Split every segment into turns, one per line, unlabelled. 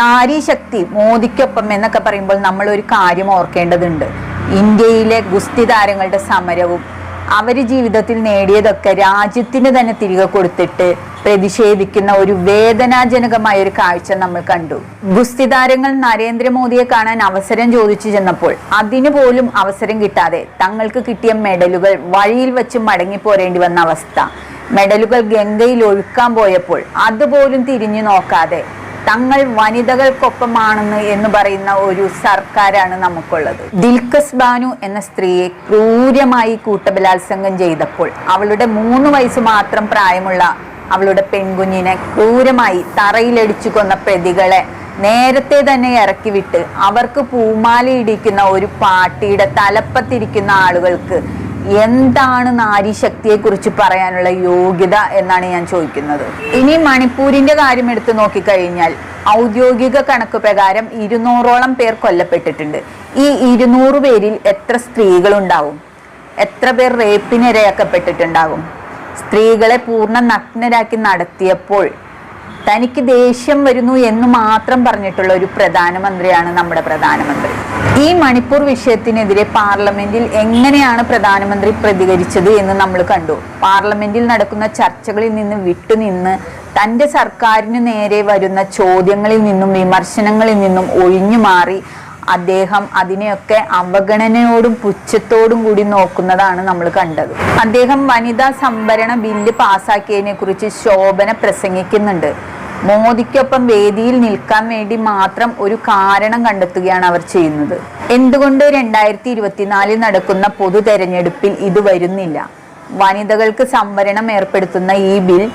നാരീശക്തി മോദിക്കൊപ്പം എന്നൊക്കെ പറയുമ്പോൾ നമ്മൾ ഒരു കാര്യം ഓർക്കേണ്ടതുണ്ട്. ഇന്ത്യയിലെ ഗുസ്തി താരങ്ങളുടെ സമരവും അവർ ജീവിതത്തിൽ നേടിയതൊക്കെ രാജ്യത്തിന് തന്നെ തിരികെ കൊടുത്തിട്ട് പ്രതിഷേധിക്കുന്ന ഒരു വേദനാജനകമായ ഒരു കാഴ്ച നമ്മൾ കണ്ടു. ഗുസ്തി താരങ്ങൾ നരേന്ദ്രമോദിയെ കാണാൻ അവസരം ചോദിച്ചു ചെന്നപ്പോൾ അതിനു പോലും അവസരം കിട്ടാതെ തങ്ങൾക്ക് കിട്ടിയ മെഡലുകൾ വഴിയിൽ വെച്ച് മടങ്ങി പോരേണ്ടി വന്ന അവസ്ഥ. മെഡലുകൾ ഗംഗയിൽ ഒഴുക്കാൻ പോയപ്പോൾ അതുപോലും തിരിഞ്ഞു നോക്കാതെ തങ്ങൾ വനിതകൾക്കൊപ്പമാണെന്ന് എന്ന് പറയുന്ന ഒരു സർക്കാരാണ് നമുക്കുള്ളത്. ദിൽഖസ് ബാനു എന്ന സ്ത്രീയെ ക്രൂരമായി കൂട്ടബലാത്സംഗം ചെയ്തപ്പോൾ അവളുടെ മൂന്ന് വയസ്സ് മാത്രം പ്രായമുള്ള അവളുടെ പെൺകുഞ്ഞിനെ ക്രൂരമായി തറയിലടിച്ചു കൊന്ന പ്രതികളെ നേരത്തെ തന്നെ ഇറക്കി വിട്ട് അവർക്ക് പൂമാലയിടിക്കുന്ന ഒരു പാട്ടിയുടെ തലപ്പത്തിരിക്കുന്ന ആളുകൾക്ക് എന്താണ് നാരീശക്തിയെ കുറിച്ച് പറയാനുള്ള യോഗ്യത എന്നാണ് ഞാൻ ചോദിക്കുന്നത്. ഇനി മണിപ്പൂരിന്റെ കാര്യം എടുത്തു നോക്കിക്കഴിഞ്ഞാൽ ഔദ്യോഗിക കണക്ക് പ്രകാരം ഇരുന്നൂറോളം പേർ കൊല്ലപ്പെട്ടിട്ടുണ്ട്. ഈ ഇരുന്നൂറ് പേരിൽ എത്ര സ്ത്രീകളുണ്ടാവും? എത്ര പേർ റേപ്പിനിരയാക്കപ്പെട്ടിട്ടുണ്ടാകും സ്ത്രീകളെ പൂർണ നഗ്നരാക്കി നടത്തിയപ്പോൾ തനിക്ക് ദേഷ്യം വരുന്നു എന്ന് മാത്രം പറഞ്ഞിട്ടുള്ള ഒരു പ്രധാനമന്ത്രിയാണ് നമ്മുടെ പ്രധാനമന്ത്രി. ഈ മണിപ്പൂർ വിഷയത്തിനെതിരെ പാർലമെന്റിൽ എങ്ങനെയാണ് പ്രധാനമന്ത്രി പ്രതികരിച്ചത് എന്ന് നമ്മൾ കണ്ടു. പാർലമെന്റിൽ നടക്കുന്ന ചർച്ചകളിൽ നിന്ന് വിട്ടുനിന്ന് തന്റെ സർക്കാരിന് നേരെ വരുന്ന ചോദ്യങ്ങളിൽ നിന്നും വിമർശനങ്ങളിൽ നിന്നും ഒഴിഞ്ഞു മാറി അദ്ദേഹം അതിനെയൊക്കെ അവഗണനയോടും പുച്ഛത്തോടും കൂടി നോക്കുന്നതാണ് നമ്മൾ കണ്ടത്. അദ്ദേഹം വനിതാ സംവരണ ബില്ല് പാസാക്കിയതിനെ കുറിച്ച് ശോഭന പ്രസംഗിക്കുന്നുണ്ട്. മോദിക്കൊപ്പം വേദിയിൽ നിൽക്കാൻ വേണ്ടി മാത്രം ഒരു കാരണം കണ്ടെത്തുകയാണ് അവർ ചെയ്യുന്നത്. എന്തുകൊണ്ട് രണ്ടായിരത്തി ഇരുപത്തിനാലിൽ നടക്കുന്ന പൊതു തെരഞ്ഞെടുപ്പിൽ ഇത് വരുന്നില്ല? വനിതകൾക്ക് സംവരണം ഏർപ്പെടുത്തുന്ന ഈ ബിൽ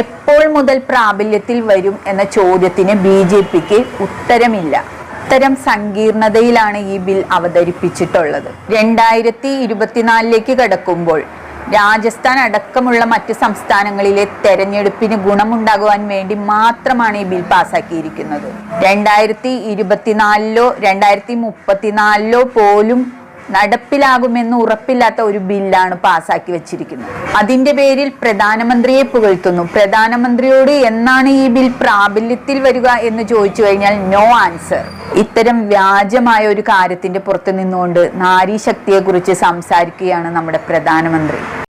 എപ്പോൾ മുതൽ പ്രാബല്യത്തിൽ വരും എന്ന ചോദ്യത്തിന് ബി ജെ പിക്ക് ഉത്തരമില്ല. ഇത്തരം സങ്കീർണതയിലാണ് ഈ ബിൽ അവതരിപ്പിച്ചിട്ടുള്ളത്. രണ്ടായിരത്തി ഇരുപത്തിനാലിലേക്ക് കടക്കുമ്പോൾ രാജസ്ഥാൻ അടക്കമുള്ള മറ്റ് സംസ്ഥാനങ്ങളിലെ തെരഞ്ഞെടുപ്പിന് ഗുണമുണ്ടാകുവാൻ വേണ്ടി മാത്രമാണ് ഈ ബിൽ പാസാക്കിയിരിക്കുന്നത്. രണ്ടായിരത്തി ഇരുപത്തിനാലിലോ രണ്ടായിരത്തി മുപ്പത്തിനാലിലോ പോലും നടപ്പിലാകുമെന്ന് ഉറപ്പില്ലാത്ത ഒരു ബില്ലാണ് പാസാക്കി വെച്ചിരിക്കുന്നത്. അതിന്റെ പേരിൽ പ്രധാനമന്ത്രിയെ പുകഴ്ത്തുന്നു. പ്രധാനമന്ത്രിയോട് എന്നാണ് ഈ ബിൽ പ്രാബല്യത്തിൽ വരിക എന്ന് ചോദിച്ചു കഴിഞ്ഞാൽ നോ ആൻസർ. ഇത്തരം വ്യാജമായ ഒരു കാര്യത്തിന്റെ പുറത്തു നിന്നുകൊണ്ട് നാരീശക്തിയെ കുറിച്ച് സംസാരിക്കുകയാണ് നമ്മുടെ പ്രധാനമന്ത്രി.